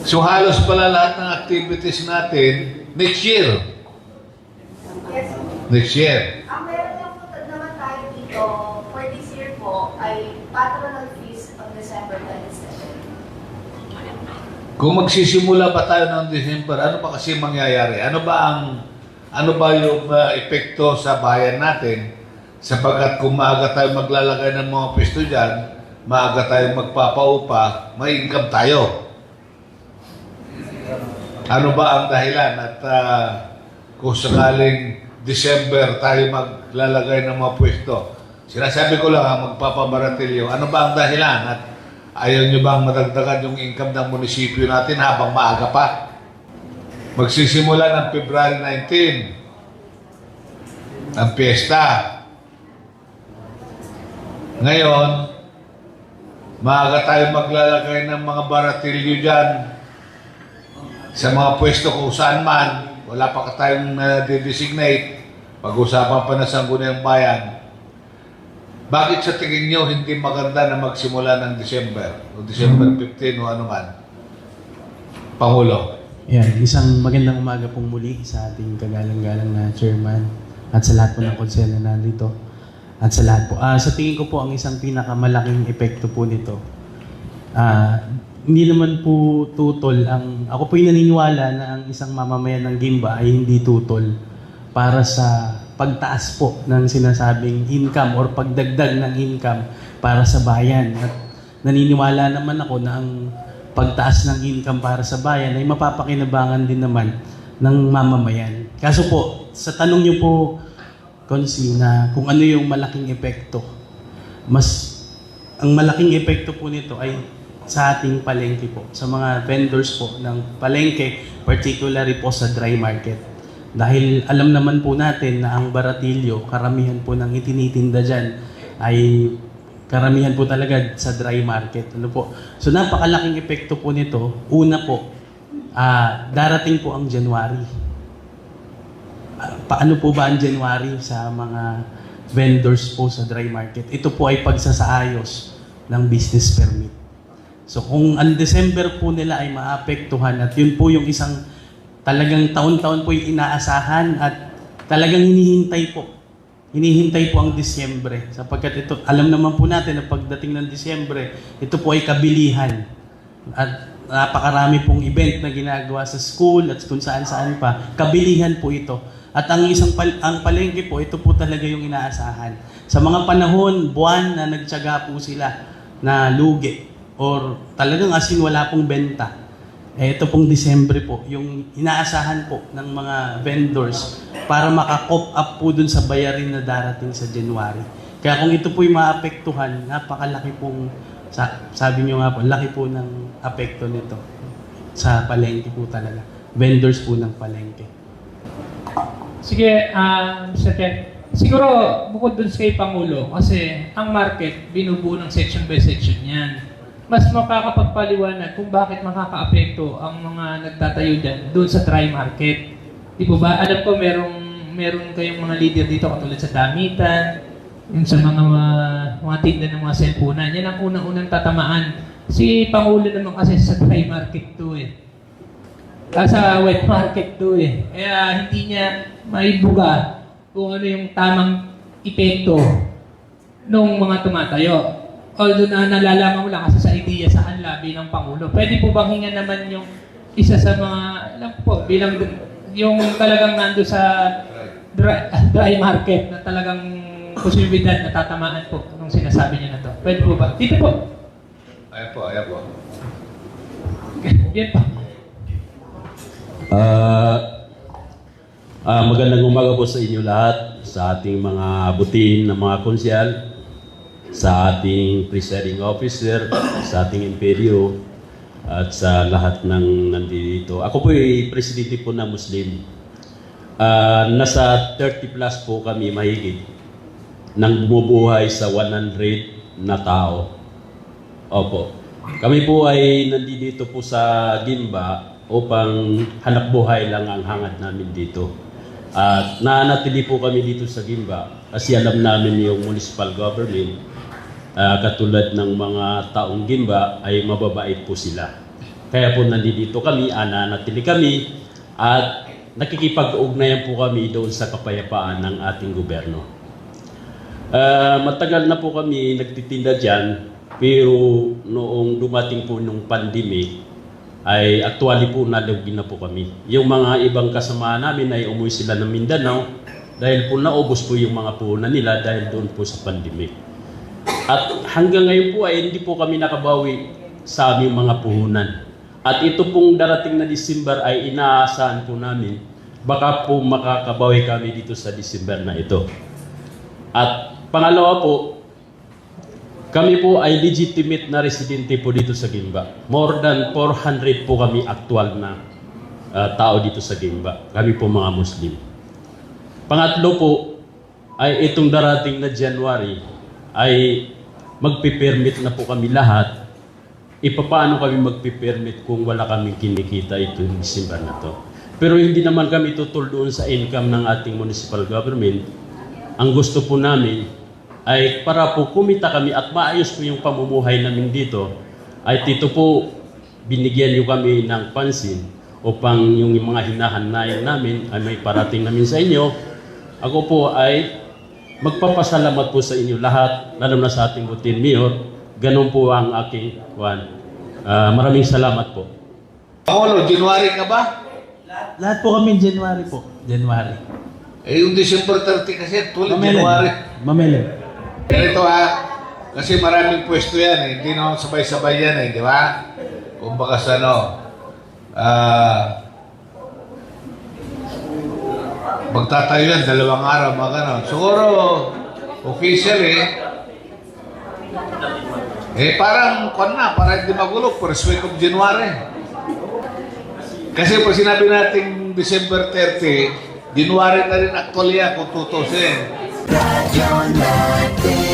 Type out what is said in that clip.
So halos pala lahat ng activities natin next year. Yes. Next year. Ang meron lang po naman tayo dito for this year po ay patronal fees on December 27. Kung magsisimula pa tayo ng December, ano ba kasi mangyayari? Ano ba ang ano ba yung uh, epekto sa bayan natin? Sapagkat kung maaga tayo maglalagay ng mga pwesto dyan, maaga tayo magpapaupa, may income tayo. Ano ba ang dahilan? At ah, kung sakaling December tayo maglalagay ng mga pwesto, sinasabi ko lang ha, magpapabaratilyo, ano ba ang dahilan? At ayaw nyo bang madagdagan yung income ng munisipyo natin habang maaga pa? Magsisimula ng February 19 ang piyesta. Ngayon, maaga tayo maglalagay ng mga baratilyo dyan sa mga pwesto kung saan man, wala pa ka tayong na-designate, pag-usapan pa na sangguniang bayan, bakit sa tingin nyo hindi maganda na magsimula ng December o December 15 o ano man? Pangulo. Yan, isang magandang umaga pong muli sa ating kagalang-galang na chairman at sa lahat po ng konsel na nandito at sa lahat po. Ah, sa tingin ko po ang isang pinakamalaking epekto po nito. Ah, hindi naman po tutol ang ako po naniniwala na ang isang mamamayan ng Gimba ay hindi tutol para sa pagtaas po ng sinasabing income or pagdagdag ng income para sa bayan. At naniniwala naman ako na ang pagtaas ng income para sa bayan ay mapapakinabangan din naman ng mamamayan. Kaso po, sa tanong niyo po, Konsi, na kung ano yung malaking epekto, mas ang malaking epekto po nito ay sa ating palengke po, sa mga vendors po ng palengke, particularly po sa dry market. Dahil alam naman po natin na ang baratilyo, karamihan po ng itinitinda dyan ay karamihan po talaga sa dry market. Ano po? So napakalaking epekto po nito. Una po, ah, darating po ang January. Ah, paano po ba ang January sa mga vendors po sa dry market? Ito po ay pagsasaayos ng business permit. So kung ang December po nila ay maapektuhan at yun po yung isang talagang taon-taon po yung inaasahan at talagang hinihintay po. Hinihintay po ang Disyembre sapagkat ito, alam naman po natin na pagdating ng Disyembre, ito po ay kabilihan. At napakarami pong event na ginagawa sa school at kung saan-saan pa. Kabilihan po ito. At ang isang pal- ang palengke po, ito po talaga yung inaasahan. Sa mga panahon, buwan na nagtyaga po sila na lugi or talagang asin wala pong benta. Eh, ito pong Disyembre po, yung inaasahan po ng mga vendors para makakop up po dun sa bayarin na darating sa January. Kaya kung ito po yung maapektuhan, napakalaki pong, sa, sabi nyo nga po, laki po ng apekto nito sa palengke po talaga. Vendors po ng palengke. Sige, um, Mr. Ken, siguro bukod dun sa kay Pangulo, kasi ang market, binubuo ng section by section yan. Mas makakapagpaliwanag kung bakit makakaapekto ang mga nagtatayo dyan doon sa dry market. Di po ba? Alam ko merong, meron kayong mga leader dito katulad sa damitan, yung sa mga mga tinda ng mga cellphone. Yan ang unang-unang tatamaan. Si Pangulo naman kasi sa dry market to eh. Ah, sa wet market to eh. Kaya hindi niya maibuga kung ano yung tamang epekto nung mga tumatayo. Although na nalalaman mo lang kasi sa idea sa labi ng Pangulo. Pwede po bang hinga naman yung isa sa mga, alam ko po, bilang yung talagang nando sa dry, dry market na talagang posibilidad na tatamaan po nung sinasabi niya na to. Pwede po ba? Dito po. Ayan po, ayan po. Yan pa. Ah, ah, magandang umaga po sa inyo lahat, sa ating mga butin na mga konsyal, sa ating presiding officer, sa ating imperyo, at sa lahat ng nandito. Ako po ay presidente po na Muslim. Ah, nasa 30 plus po kami mahigit nang bumubuhay sa 100 na tao. Opo. Kami po ay nandito po sa Gimba upang hanap buhay lang ang hangad namin dito. At nanatili po kami dito sa Gimba kasi alam namin yung municipal government ah, katulad ng mga taong Gimba ay mababait po sila. Kaya po nandito kami, ananatili kami, at nakikipag-ugnayan po kami doon sa kapayapaan ng ating gobyerno. Ah, matagal na po kami nagtitinda dyan, pero noong dumating po nung pandemic, ay actually po nalugi na po kami. Yung mga ibang kasama namin ay umuwi sila ng Mindanao dahil po naubos po yung mga puhunan nila dahil doon po sa pandemic. At hanggang ngayon po ay hindi po kami nakabawi sa aming mga puhunan. At ito pong darating na December ay inaasahan po namin baka po makakabawi kami dito sa December na ito. At pangalawa po, kami po ay legitimate na residente po dito sa Gimba. More than 400 po kami aktual na ah, tao dito sa Gimba. Kami po mga Muslim. Pangatlo po ay itong darating na January ay magpipermit na po kami lahat. Ipapaano kami magpipermit kung wala kaming kinikita ito yung December na to. Pero hindi naman kami tutul doon sa income ng ating municipal government. Ang gusto po namin ay para po kumita kami at maayos po yung pamumuhay namin dito, ay dito po binigyan niyo kami ng pansin upang yung mga hinahanayan namin ay may parating namin sa inyo. Ako po ay magpapasalamat po sa inyo lahat, lalo na sa ating butin mayor. Ganun po ang aking kwan. Ah, maraming salamat po. Pangulo, January ka ba? Lahat po kami January po. January. Eh, yung December 30 kasi, tulad. January. Mamelen. Ganito ha, kasi maraming pwesto yan eh. Hindi naman sabay-sabay yan eh, di ba? Kung baka sa ano, ah, magtatayo yan, dalawang araw, mga ganon. Siguro, official eh. Eh, parang, kung na, para hindi magulo, first week of January. Kasi pag sinabi natin December 30, January na rin actually yan Radio Latina.